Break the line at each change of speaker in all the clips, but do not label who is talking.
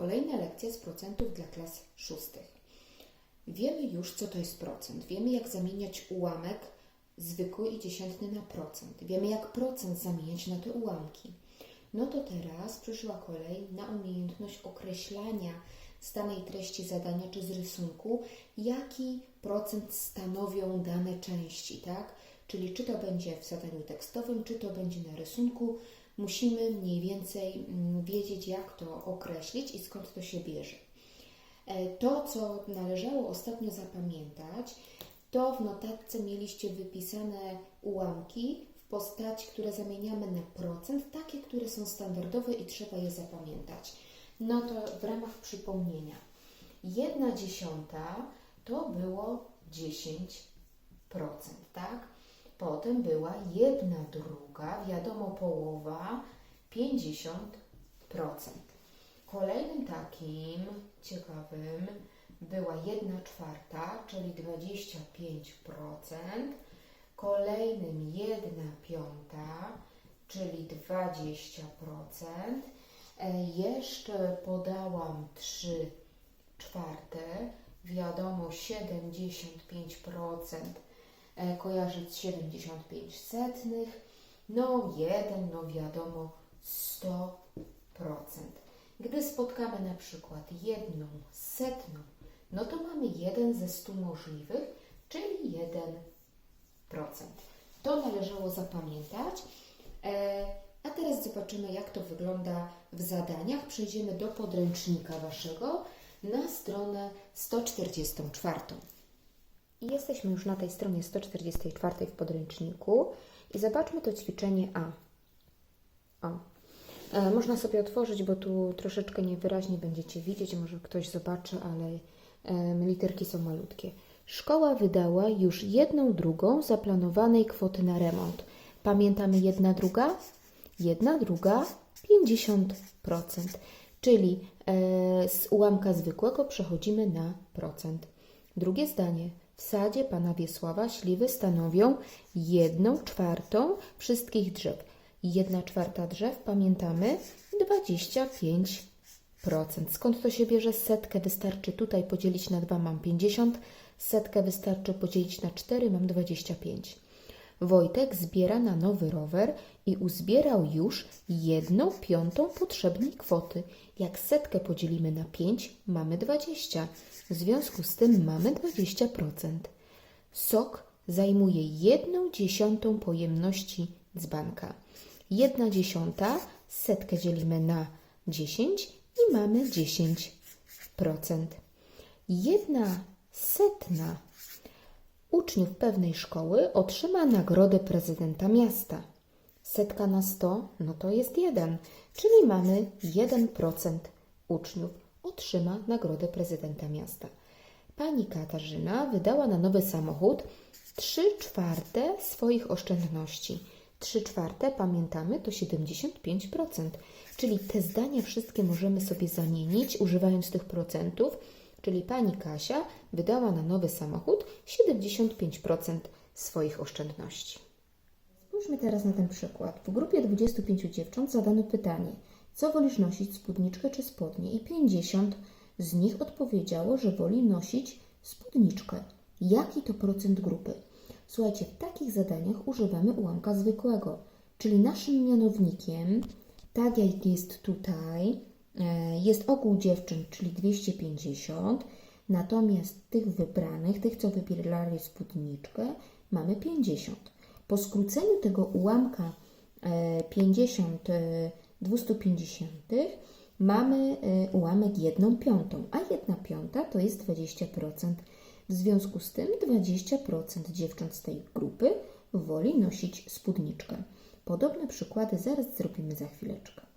Kolejna lekcja z procentów dla klas szóstych. Wiemy już, co to jest procent. Wiemy, jak zamieniać ułamek zwykły i dziesiętny na procent. Wiemy, jak procent zamieniać na te ułamki. No to teraz przyszła kolej na umiejętność określania z danej treści zadania czy z rysunku, jaki procent stanowią dane części, tak? Czyli czy to będzie w zadaniu tekstowym, czy to będzie na rysunku, musimy mniej więcej mm, wiedzieć, jak to określić i skąd to się bierze. E, To, co należało ostatnio zapamiętać, to w notatce mieliście wypisane ułamki w postaci, które zamieniamy na procent, takie, które są standardowe i trzeba je zapamiętać. No to w ramach przypomnienia. Jedna dziesiąta to było 10%, tak? Potem była jedna druga, wiadomo połowa, 50%. Kolejnym takim ciekawym była 1 czwarta, czyli 25%. Kolejnym 1 piąta, czyli 20%. E, Jeszcze podałam 3 czwarte. Wiadomo, 75% e, kojarzy z 75 setnych. No 1, no wiadomo, 100%. Gdy spotkamy na przykład jedną setną, no to mamy jeden ze 100 możliwych, czyli 1%. To należało zapamiętać. E, a teraz zobaczymy, jak to wygląda w zadaniach. Przejdziemy do podręcznika Waszego na stronę 144. I jesteśmy już na tej stronie 144 w podręczniku i zobaczmy to ćwiczenie A. O. E, można sobie otworzyć, bo tu troszeczkę niewyraźnie będziecie widzieć, może ktoś zobaczy, ale em, literki są malutkie. Szkoła wydała już jedną drugą zaplanowanej kwoty na remont. Pamiętamy jedna druga? Jedna druga 50%. Czyli e, z ułamka zwykłego przechodzimy na procent. Drugie zdanie. W sadzie pana Wiesława śliwy stanowią jedną czwartą wszystkich drzew. Jedna czwarta drzew, pamiętamy, 25%. Skąd to się bierze? Setkę wystarczy tutaj podzielić na 2, mam 50. Setkę wystarczy podzielić na 4, mam 25. Wojtek zbiera na nowy rower i uzbierał już jedną piątą potrzebnej kwoty. Jak setkę podzielimy na 5, mamy 20. W związku z tym mamy 20%. Sok zajmuje jedną dziesiątą pojemności dzbanka. Jedna dziesiąta, setkę dzielimy na 10 i mamy 10%. Jedna setna uczniów pewnej szkoły otrzyma nagrodę prezydenta miasta. Setka na 100, no to jest jeden, czyli mamy 1% uczniów otrzyma nagrodę prezydenta miasta. Pani Katarzyna wydała na nowy samochód 3 czwarte swoich oszczędności. 3 czwarte, pamiętamy, to 75%, czyli te zdania wszystkie możemy sobie zamienić używając tych procentów, czyli pani Kasia wydała na nowy samochód 75% swoich oszczędności. Spójrzmy teraz na ten przykład. W grupie 25 dziewcząt zadano pytanie, co wolisz nosić, spódniczkę czy spodnie? I 50 z nich odpowiedziało, że woli nosić spódniczkę. Jaki to procent grupy? Słuchajcie, w takich zadaniach używamy ułamka zwykłego, czyli naszym mianownikiem, tak jak jest tutaj, jest ogół dziewczyn, czyli 250, natomiast tych wybranych, tych co wybierali spódniczkę, mamy 50. Po skróceniu tego ułamka e, 50 e, 250 mamy e, ułamek 1 piątą, a 1 piąta to jest 20%. W związku z tym 20% dziewcząt z tej grupy woli nosić spódniczkę. Podobne przykłady zaraz zrobimy za chwileczkę.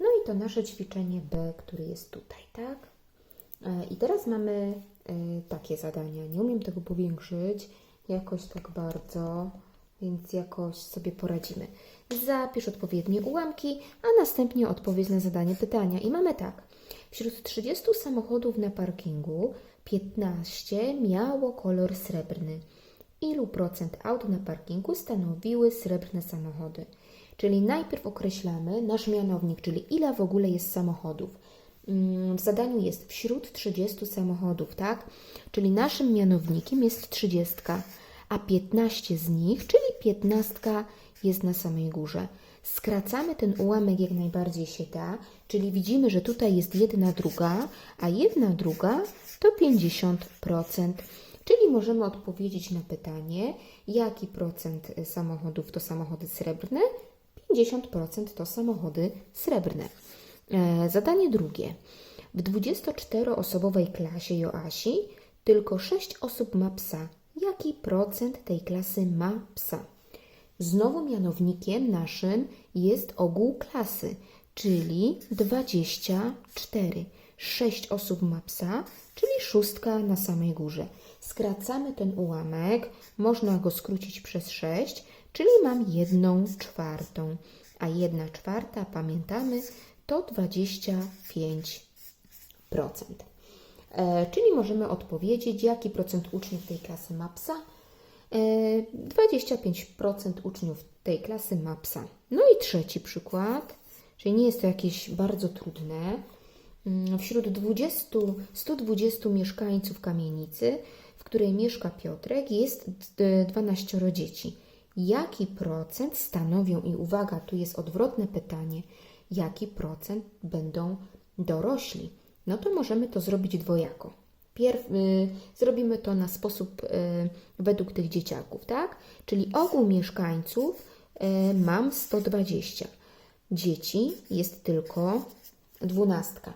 No i to nasze ćwiczenie B, które jest tutaj, tak? E, I teraz mamy e, takie zadania. Nie umiem tego powiększyć jakoś tak bardzo, więc jakoś sobie poradzimy. Zapisz odpowiednie ułamki, a następnie odpowiedź na zadanie pytania. I mamy tak. Wśród 30 samochodów na parkingu 15 miało kolor srebrny. Ilu procent aut na parkingu stanowiły srebrne samochody? Czyli najpierw określamy nasz mianownik, czyli ile w ogóle jest samochodów. mm, w zadaniu jest wśród 30 samochodów, tak? Czyli naszym mianownikiem jest 30, a 15 z nich, czyli 15 jest na samej górze. Skracamy ten ułamek jak najbardziej się da, czyli widzimy, że tutaj jest jedna druga, a jedna druga to 50%. Czyli możemy odpowiedzieć na pytanie, jaki procent samochodów to samochody srebrne? 50% to samochody srebrne. E, Zadanie drugie. W 24-osobowej klasie Joasi tylko 6 osób ma psa. Jaki procent tej klasy ma psa? Znowu mianownikiem naszym jest ogół klasy, czyli 24. 6 osób ma psa, czyli szóstka na samej górze. Skracamy ten ułamek, można go skrócić przez 6, czyli mam 1 czwartą. A 1 czwarta, pamiętamy, to 25%. E, czyli możemy odpowiedzieć, jaki procent uczniów tej klasy ma psa. E, 25% uczniów tej klasy ma psa. No i trzeci przykład, czyli nie jest to jakieś bardzo trudne. Mm, Wśród 20, 120 mieszkańców kamienicy, w której mieszka Piotrek, jest d- 12 dzieci. Jaki procent stanowią, i uwaga, tu jest odwrotne pytanie, jaki procent będą dorośli? No to możemy to zrobić dwojako. Pierw y, zrobimy to na sposób y, według tych dzieciaków, tak? Czyli ogół mieszkańców y, mam 120. Dzieci jest tylko dwunastka.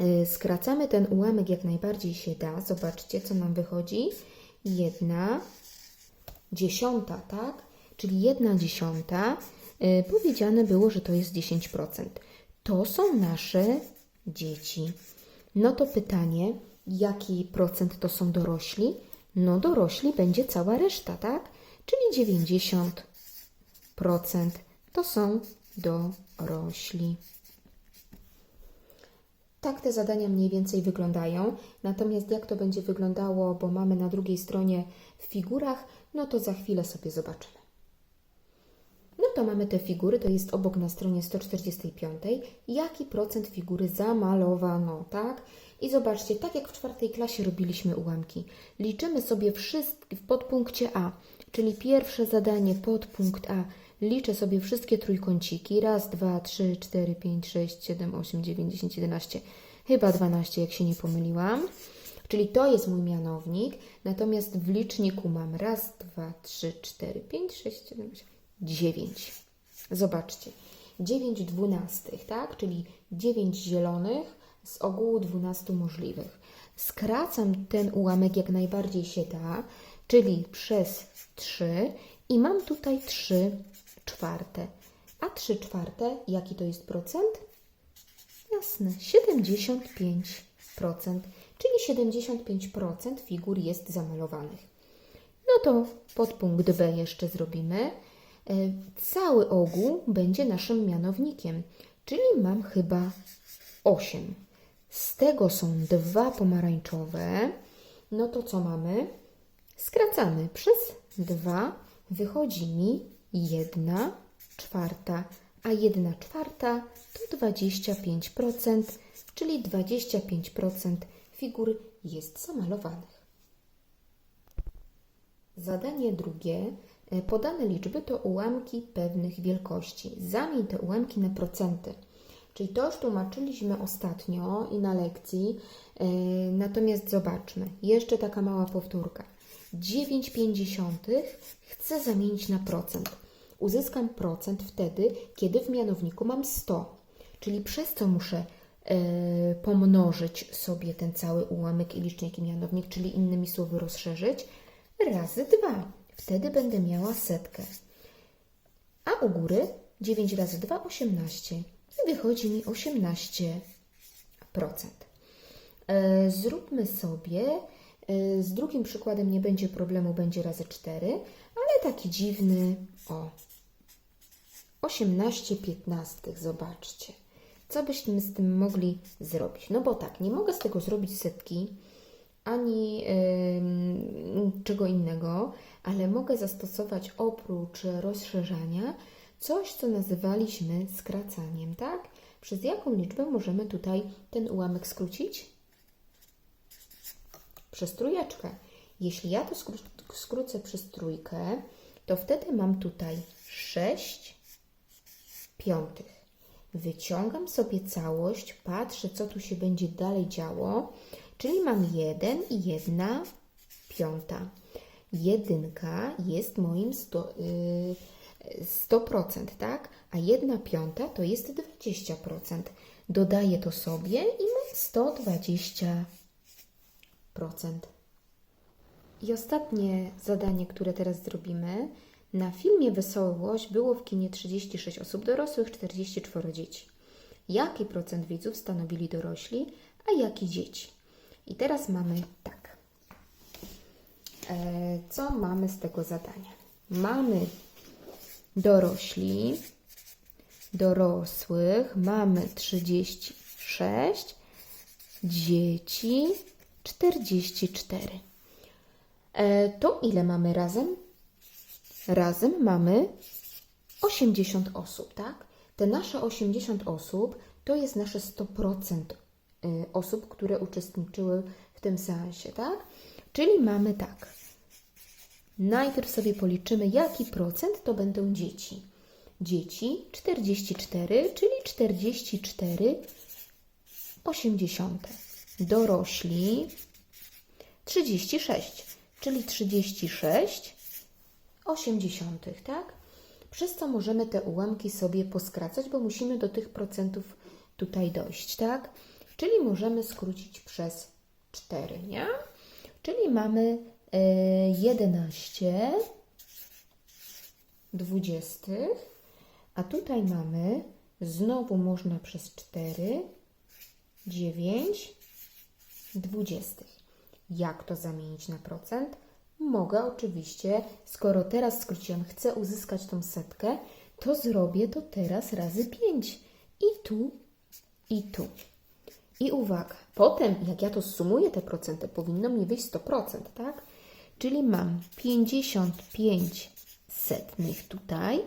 Y, Skracamy ten ułamek jak najbardziej się da. Zobaczcie, co nam wychodzi. Jedna dziesiąta, tak? Czyli jedna dziesiąta. Y, Powiedziane było, że to jest 10%. To są nasze dzieci. No to pytanie, jaki procent to są dorośli? No dorośli będzie cała reszta, tak? Czyli 90% to są dorośli. Tak te zadania mniej więcej wyglądają. Natomiast jak to będzie wyglądało, bo mamy na drugiej stronie w figurach, no to za chwilę sobie zobaczymy. No to mamy te figury, to jest obok na stronie 145. Jaki procent figury zamalowano, tak? I zobaczcie, tak jak w czwartej klasie robiliśmy ułamki. Liczymy sobie wszystkie w podpunkcie A, czyli pierwsze zadanie podpunkt A. Liczę sobie wszystkie trójkąciki. Raz, dwa, trzy, cztery, pięć, sześć, siedem, osiem, dziewięć, dziesięć, jedenaście. Chyba 12, jak się nie pomyliłam. Czyli to jest mój mianownik. Natomiast w liczniku mam raz, dwa, trzy, cztery, pięć, sześć, siedem, osiem, dziewięć. Zobaczcie. 9 dwunastych, tak? Czyli 9 zielonych z ogółu 12 możliwych. Skracam ten ułamek jak najbardziej się da, czyli przez 3 i mam tutaj 3 czwarte. A 3 czwarte, jaki to jest procent? Jasne, 75%. Czyli 75% figur jest zamalowanych. No to podpunkt B jeszcze zrobimy. E, Cały ogół będzie naszym mianownikiem, czyli mam chyba 8. Z tego są dwa pomarańczowe. No to co mamy? Skracamy przez 2, wychodzi mi 1 czwarta, a 1 czwarta to 25%, czyli 25% figur jest zamalowanych. Zadanie drugie. E, Podane liczby to ułamki pewnych wielkości. Zamień te ułamki na procenty. Czyli to już tłumaczyliśmy ostatnio i na lekcji. E, Natomiast zobaczmy, jeszcze taka mała powtórka. 9,5 chcę zamienić na procent. Uzyskam procent wtedy, kiedy w mianowniku mam 100. Czyli przez co muszę pomnożyć sobie ten cały ułamek i licznik i mianownik, czyli innymi słowy rozszerzyć, razy 2. Wtedy będę miała setkę. A u góry 9 razy 2 18 i wychodzi mi 18%. E, Zróbmy sobie, e, z drugim przykładem nie będzie problemu, będzie razy 4, ale taki dziwny, o, 18 piętnastych, zobaczcie. Co byśmy z tym mogli zrobić? No bo tak, nie mogę z tego zrobić setki, ani ym, czego innego, ale mogę zastosować oprócz rozszerzania coś, co nazywaliśmy skracaniem, tak? Przez jaką liczbę możemy tutaj ten ułamek skrócić? Przez trójeczkę. Jeśli ja to skró- skrócę przez trójkę, to wtedy mam tutaj 6 piątych. Wyciągam sobie całość, patrzę, co tu się będzie dalej działo, czyli mam 1 i 1 piąta. Jedynka jest moim 100, yy, 100%, tak? A 1 piąta to jest 20%. Dodaję to sobie i mam 120%. I ostatnie zadanie, które teraz zrobimy. Na filmie Wesoły Łoś było w kinie 36 osób dorosłych, 44 dzieci. Jaki procent widzów stanowili dorośli, a jaki dzieci? I teraz mamy tak. E, co mamy z tego zadania? Mamy dorośli, dorosłych, mamy 36, dzieci 44. E, to ile mamy razem? Razem mamy 80 osób, tak? Te nasze 80 osób to jest nasze 100% y, osób, które uczestniczyły w tym seansie, tak? Czyli mamy tak. Najpierw sobie policzymy, jaki procent to będą dzieci. Dzieci 44, czyli 44 80. Dorośli 36, czyli 36 80, tak? Przez co możemy te ułamki sobie poskracać, bo musimy do tych procentów tutaj dojść, tak? Czyli możemy skrócić przez 4, nie? Czyli mamy e, 11 dwudziestych, a tutaj mamy znowu można przez 4 9 dwudziestych. Jak to zamienić na procent? Mogę oczywiście, skoro teraz skróciłam, chcę uzyskać tą setkę, to zrobię to teraz razy 5. I tu, i tu. I uwaga, potem jak ja to sumuję te procenty, powinno mi wyjść 100%, tak? Czyli mam 55 setnych tutaj,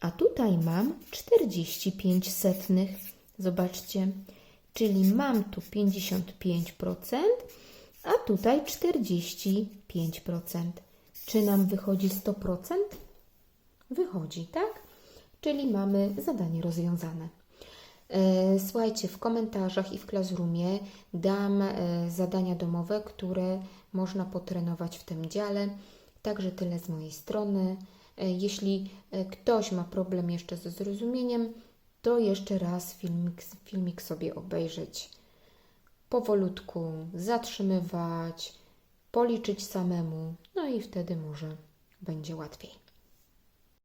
a tutaj mam 45 setnych. Zobaczcie, czyli mam tu 55%, a tutaj 45%. Czy nam wychodzi 100%? Wychodzi, tak? Czyli mamy zadanie rozwiązane. E, Słuchajcie, w komentarzach i w Classroomie dam e, zadania domowe, które można potrenować w tym dziale. Także tyle z mojej strony. E, Jeśli ktoś ma problem jeszcze ze zrozumieniem, to jeszcze raz filmik, filmik sobie obejrzeć powolutku zatrzymywać, policzyć samemu, no i wtedy może będzie łatwiej.